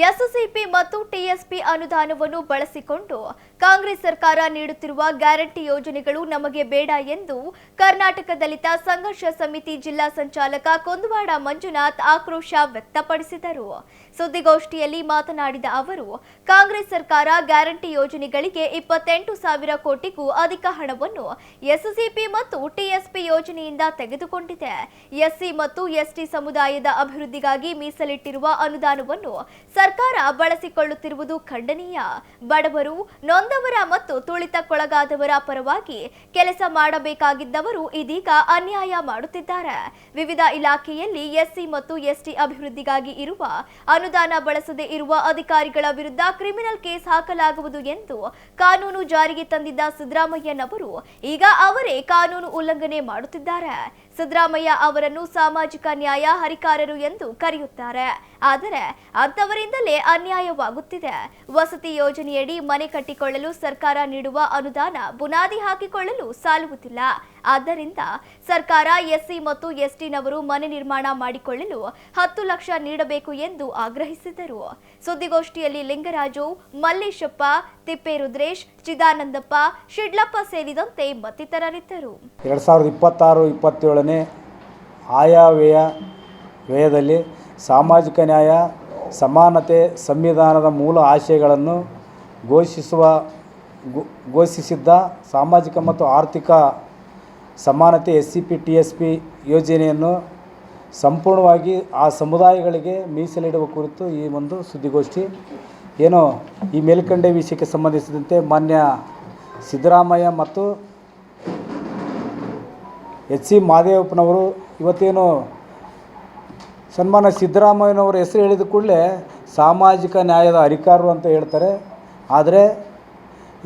ಎಸ್ಎಸ್ಸಿಪಿ ಮತ್ತು ಟಿಎಸ್ಪಿ ಅನುದಾನವನ್ನು ಬಳಸಿಕೊಂಡು ಕಾಂಗ್ರೆಸ್ ಸರ್ಕಾರ ನೀಡುತ್ತಿರುವ ಗ್ಯಾರಂಟಿ ಯೋಜನೆಗಳು ನಮಗೆ ಬೇಡ ಎಂದು ಕರ್ನಾಟಕ ದಲಿತ ಸಂಘರ್ಷ ಸಮಿತಿ ಜಿಲ್ಲಾ ಸಂಚಾಲಕ ಕುಂದವಾಡ ಮಂಜುನಾಥ್ ಆಕ್ರೋಶ ವ್ಯಕ್ತಪಡಿಸಿದರು. ಸುದ್ದಿಗೋಷ್ಠಿಯಲ್ಲಿ ಮಾತನಾಡಿದ ಅವರು, ಕಾಂಗ್ರೆಸ್ ಸರ್ಕಾರ ಗ್ಯಾರಂಟಿ ಯೋಜನೆಗಳಿಗೆ ಇಪ್ಪತ್ತೆಂಟು ಸಾವಿರ ಕೋಟಿಗೂ ಅಧಿಕ ಹಣವನ್ನು ಎಸ್ಸಿಪಿ ಮತ್ತು ಟಿಎಸ್ಪಿ ಯೋಜನೆಯಿಂದ ತೆಗೆದುಕೊಂಡಿದೆ. ಎಸ್ಸಿ ಮತ್ತು ಎಸ್ಟಿ ಸಮುದಾಯದ ಅಭಿವೃದ್ಧಿಗಾಗಿ ಮೀಸಲಿಟ್ಟಿರುವ ಅನುದಾನವನ್ನು ಸರ್ಕಾರ ಬಳಸಿಕೊಳ್ಳುತ್ತಿರುವುದು ಖಂಡನೀಯ. ಬಡವರು ನೊಂದವರ ಮತ್ತು ತುಳಿತಕ್ಕೊಳಗಾದವರ ಪರವಾಗಿ ಕೆಲಸ ಮಾಡಬೇಕಾಗಿದ್ದವರು ಇದೀಗ ಅನ್ಯಾಯ ಮಾಡುತ್ತಿದ್ದಾರೆ. ವಿವಿಧ ಇಲಾಖೆಯಲ್ಲಿ ಎಸ್ಸಿ ಮತ್ತು ಎಸ್ಟಿ ಅಭಿವೃದ್ಧಿಗಾಗಿ ಇರುವ ಅನುದಾನ ಬಳಸದೇ ಇರುವ ಅಧಿಕಾರಿಗಳ ವಿರುದ್ಧ ಕ್ರಿಮಿನಲ್ ಕೇಸ್ ಹಾಕಲಾಗುವುದು ಎಂದು ಕಾನೂನು ಜಾರಿಗೆ ತಂದಿದ್ದ ಸಿದ್ದರಾಮಯ್ಯನವರು ಈಗ ಅವರೇ ಕಾನೂನು ಉಲ್ಲಂಘನೆ ಮಾಡುತ್ತಿದ್ದಾರೆ. ಸಿದ್ದರಾಮಯ್ಯ ಅವರನ್ನು ಸಾಮಾಜಿಕ ನ್ಯಾಯ ಹರಿಕಾರರು ಎಂದು ಕರೆಯುತ್ತಾರೆ. ಆದರೆ ಅಂಥವರಿಂದಲೇ ಅನ್ಯಾಯವಾಗುತ್ತಿದೆ. ವಸತಿ ಯೋಜನೆಯಡಿ ಮನೆ ಕಟ್ಟಿಕೊಳ್ಳಲು ಸರ್ಕಾರ ನೀಡುವ ಅನುದಾನ ಬುನಾದಿ ಹಾಕಿಕೊಳ್ಳಲು ಸಾಲುವುದಿಲ್ಲ. ಆದ್ದರಿಂದ ಸರ್ಕಾರ, ಎಸ್ಸಿ ಮತ್ತು ಎಸ್ಟಿನವರು ಮನೆ ನಿರ್ಮಾಣ ಮಾಡಿಕೊಳ್ಳಲು ಹತ್ತು ಲಕ್ಷ ನೀಡಬೇಕು ಎಂದು ಆಗ್ರಹಿಸಿದರು. ಸುದ್ದಿಗೋಷ್ಠಿಯಲ್ಲಿ ಲಿಂಗರಾಜು, ಮಲ್ಲೇಶಪ್ಪ, ತಿಪ್ಪೇರುದ್ರೇಶ್, ಚಿದಾನಂದಪ್ಪ, ಶಿಡ್ಲಪ್ಪ ಸೇರಿದಂತೆ ಮತ್ತಿತರರಿದ್ದರು. ಎರಡು ಸಾವಿರದ ಇಪ್ಪತ್ತಾರು, ಇಪ್ಪತ್ತೇಳನೇ ಆಯವ್ಯಯ ವ್ಯಯದಲ್ಲಿ ಸಾಮಾಜಿಕ ನ್ಯಾಯ, ಸಮಾನತೆ, ಸಂವಿಧಾನದ ಮೂಲ ಆಶಯಗಳನ್ನು ಘೋಷಿಸುವ ಘೋಷಿಸಿದ್ದ ಸಾಮಾಜಿಕ ಮತ್ತು ಆರ್ಥಿಕ ಸಮಾನತೆ S C P T S P ಯೋಜನೆಯನ್ನು ಸಂಪೂರ್ಣವಾಗಿ ಆ ಸಮುದಾಯಗಳಿಗೆ ಮೀಸಲಿಡುವ ಕುರಿತು ಈ ಒಂದು ಸುದ್ದಿಗೋಷ್ಠಿ. ಏನು, ಈ ಮೇಲ್ಕಂಡೆ ವಿಷಯಕ್ಕೆ ಸಂಬಂಧಿಸಿದಂತೆ ಮಾನ್ಯ ಸಿದ್ದರಾಮಯ್ಯ ಮತ್ತು ಎಚ್ ಸಿ ಮಹದೇವಪ್ಪನವರು ಇವತ್ತೇನು ಸನ್ಮಾನ ಸಿದ್ದರಾಮಯ್ಯನವರ ಹೆಸರು ಹೇಳಿದ ಕೂಡಲೇ ಸಾಮಾಜಿಕ ನ್ಯಾಯದ ಅಧಿಕಾರರು ಅಂತ ಹೇಳ್ತಾರೆ. ಆದರೆ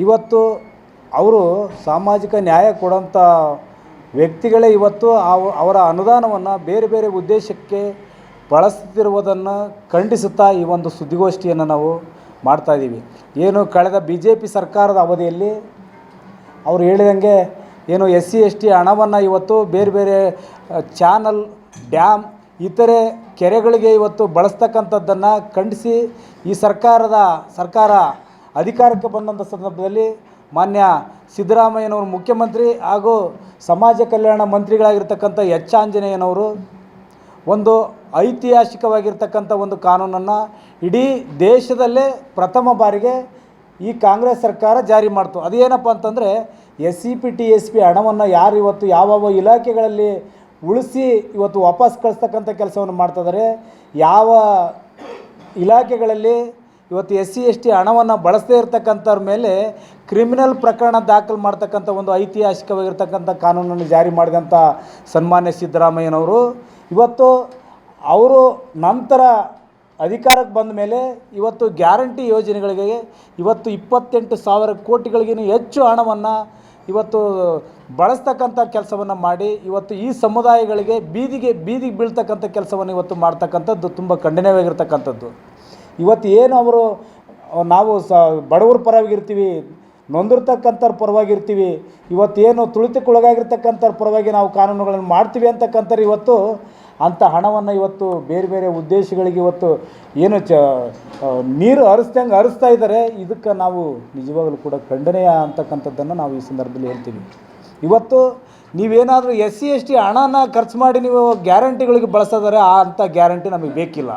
ಇವತ್ತು ಅವರು ಸಾಮಾಜಿಕ ನ್ಯಾಯ ಕೊಡೋಂಥ ವ್ಯಕ್ತಿಗಳೇ ಇವತ್ತು ಅವ- ಅವರ ಅನುದಾನವನ್ನು ಬೇರೆ ಬೇರೆ ಉದ್ದೇಶಕ್ಕೆ ಬಳಸುತ್ತಿರುವುದನ್ನು ಖಂಡಿಸುತ್ತಾ ಈ ಒಂದು ಸುದ್ದಿಗೋಷ್ಠಿಯನ್ನು ನಾವು ಮಾಡ್ತಾಯಿದ್ದೀವಿ ಏನು ಕಳೆದ ಬಿ ಜೆ ಪಿ ಸರ್ಕಾರದ ಅವಧಿಯಲ್ಲಿ ಅವರು ಹೇಳಿದಂಗೆ ಏನು ಎಸ್ ಸಿ ಎಸ್ ಟಿ ಹಣವನ್ನು ಇವತ್ತು ಬೇರೆ ಬೇರೆ ಚಾನಲ್, ಡ್ಯಾಮ್ ಇತರೆ ಕೆರೆಗಳಿಗೆ ಇವತ್ತು ಬಳಸ್ತಕ್ಕಂಥದ್ದನ್ನು ಖಂಡಿಸಿ ಈ ಸರ್ಕಾರದ, ಸರ್ಕಾರ ಅಧಿಕಾರಕ್ಕೆ ಬಂದಂಥ ಸಂದರ್ಭದಲ್ಲಿ ಮಾನ್ಯ ಸಿದ್ದರಾಮಯ್ಯನವರು ಮುಖ್ಯಮಂತ್ರಿ ಹಾಗೂ ಸಮಾಜ ಕಲ್ಯಾಣ ಮಂತ್ರಿಗಳಾಗಿರ್ತಕ್ಕಂಥ ಎಚ್ ಆಂಜನೇಯನವರು ಒಂದು ಐತಿಹಾಸಿಕವಾಗಿರ್ತಕ್ಕಂಥ ಒಂದು ಕಾನೂನನ್ನು ಇಡೀ ದೇಶದಲ್ಲೇ ಪ್ರಥಮ ಬಾರಿಗೆ ಈ ಕಾಂಗ್ರೆಸ್ ಸರ್ಕಾರ ಜಾರಿ ಮಾಡ್ತು. ಅದೇನಪ್ಪ ಅಂತಂದರೆ S C P T S P ಹಣವನ್ನು ಯಾರು ಇವತ್ತು ಯಾವ್ಯಾವ ಇಲಾಖೆಗಳಲ್ಲಿ ಉಳಿಸಿ ಇವತ್ತು ವಾಪಸ್ ಕಳಿಸ್ತಕ್ಕಂಥ ಕೆಲಸವನ್ನು ಮಾಡ್ತಿದ್ದಾರೆ ಯಾವ ಇಲಾಖೆಗಳಲ್ಲಿ ಇವತ್ತು ಎಸ್ ಸಿ, ಎಸ್ ಟಿ ಹಣವನ್ನು ಬಳಸದೇ ಇರತಕ್ಕಂಥವ್ರ ಮೇಲೆ ಕ್ರಿಮಿನಲ್ ಪ್ರಕರಣ ದಾಖಲು ಮಾಡ್ತಕ್ಕಂಥ ಒಂದು ಐತಿಹಾಸಿಕವಾಗಿರ್ತಕ್ಕಂಥ ಕಾನೂನನ್ನು ಜಾರಿ ಮಾಡಿದಂಥ ಸನ್ಮಾನ್ಯ ಸಿದ್ದರಾಮಯ್ಯನವರು. ಇವತ್ತು ಅವರು ನಂತರ ಅಧಿಕಾರಕ್ಕೆ ಬಂದ ಮೇಲೆ ಇವತ್ತು ಗ್ಯಾರಂಟಿ ಯೋಜನೆಗಳಿಗೆ ಇವತ್ತು ಇಪ್ಪತ್ತೆಂಟು ಸಾವಿರ ಕೋಟಿಗಳಿಗಿಂತ ಹೆಚ್ಚು ಹಣವನ್ನು ಇವತ್ತು ಬಳಸ್ತಕ್ಕಂಥ ಕೆಲಸವನ್ನು ಮಾಡಿ ಇವತ್ತು ಈ ಸಮುದಾಯಗಳಿಗೆ ಬೀದಿಗೆ ಬೀದಿಗೆ ಬೀಳ್ತಕ್ಕಂಥ ಕೆಲಸವನ್ನು ಇವತ್ತು ಮಾಡ್ತಕ್ಕಂಥದ್ದು ತುಂಬ ಖಂಡನೀಯವಾಗಿರ್ತಕ್ಕಂಥದ್ದು. ಇವತ್ತು ಏನು ಅವರು, ನಾವು ಸ, ಬಡವ್ರ ಪರವಾಗಿರ್ತೀವಿ, ನೊಂದಿರ್ತಕ್ಕಂಥವ್ರ ಪರವಾಗಿರ್ತೀವಿ, ಇವತ್ತೇನು ತುಳಿತಕ್ಕೊಳಗಾಗಿರ್ತಕ್ಕಂಥವ್ರ ಪರವಾಗಿ ನಾವು ಕಾನೂನುಗಳನ್ನು ಮಾಡ್ತೀವಿ ಅಂತಕ್ಕಂಥವ್ರು ಇವತ್ತು, ಅಂಥ ಹಣವನ್ನು ಇವತ್ತು ಬೇರೆ ಬೇರೆ ಉದ್ದೇಶಗಳಿಗೆ ಇವತ್ತು ಏನು ಚ ನೀರು ಹರಿಸ್ದಂಗೆ ಹರಿಸ್ತಾ ಇದ್ದಾರೆ, ಇದಕ್ಕೆ ನಾವು ನಿಜವಾಗಲೂ ಕೂಡ ಖಂಡನೆಯ ಅಂತಕ್ಕಂಥದ್ದನ್ನು ನಾವು ಈ ಸಂದರ್ಭದಲ್ಲಿ ಹೇಳ್ತೀವಿ. ಇವತ್ತು ನೀವೇನಾದರೂ ಎಸ್ ಸಿ ಎಸ್ ಟಿ ಹಣನ ಖರ್ಚು ಮಾಡಿ ನೀವು ಗ್ಯಾರಂಟಿಗಳಿಗೆ ಬಳಸಿದರೆ ಆ ಅಂಥ ಗ್ಯಾರಂಟಿ ನಮಗೆ ಬೇಕಿಲ್ಲ.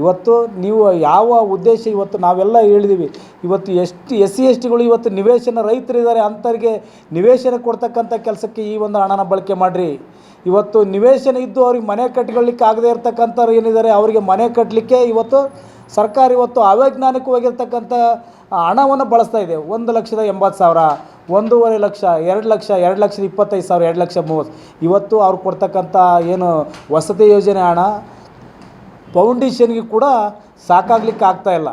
ಇವತ್ತು ನೀವು ಯಾವ ಉದ್ದೇಶ ಇವತ್ತು ನಾವೆಲ್ಲ ಹೇಳಿದ್ದೀವಿ ಇವತ್ತು ಎಷ್ಟು ಎಸ್ ಸಿ ಎಸ್ ಟಿಗಳು ಇವತ್ತು ನಿವೇಶನ ರೈತರಿದ್ದಾರೆ ಅಂಥವ್ರಿಗೆ ನಿವೇಶನ ಕೊಡ್ತಕ್ಕಂಥ ಕೆಲಸಕ್ಕೆ ಈ ಒಂದು ಹಣನ ಬಳಕೆ ಮಾಡಿರಿ. ಇವತ್ತು ನಿವೇಶನ ಇದ್ದು ಅವ್ರಿಗೆ ಮನೆ ಕಟ್ಕೊಳ್ಳಿಕ್ಕೆ ಆಗದೇ ಇರ್ತಕ್ಕಂಥವ್ರು ಏನಿದ್ದಾರೆ ಅವರಿಗೆ ಮನೆ ಕಟ್ಟಲಿಕ್ಕೆ ಇವತ್ತು ಸರ್ಕಾರ ಇವತ್ತು ಅವೈಜ್ಞಾನಿಕವಾಗಿರ್ತಕ್ಕಂಥ ಹಣವನ್ನು ಬಳಸ್ತಾ ಇದೆ. ಒಂದು ಲಕ್ಷದ ಎಂಬತ್ತು ಸಾವಿರ, ಒಂದೂವರೆ ಲಕ್ಷ, ಎರಡು ಲಕ್ಷ, ಎರಡು ಲಕ್ಷದ ಇಪ್ಪತ್ತೈದು ಸಾವಿರ, ಎರಡು ಲಕ್ಷ ಮೂವತ್ತು. ಇವತ್ತು ಅವ್ರು ಕೊಡ್ತಕ್ಕಂಥ ಏನು ವಸತಿ ಯೋಜನೆ ಹಣ ಫೌಂಡೇಶನ್ಗೆ ಕೂಡ ಸಾಕಾಗಲಿಕ್ಕೆ ಇಲ್ಲ.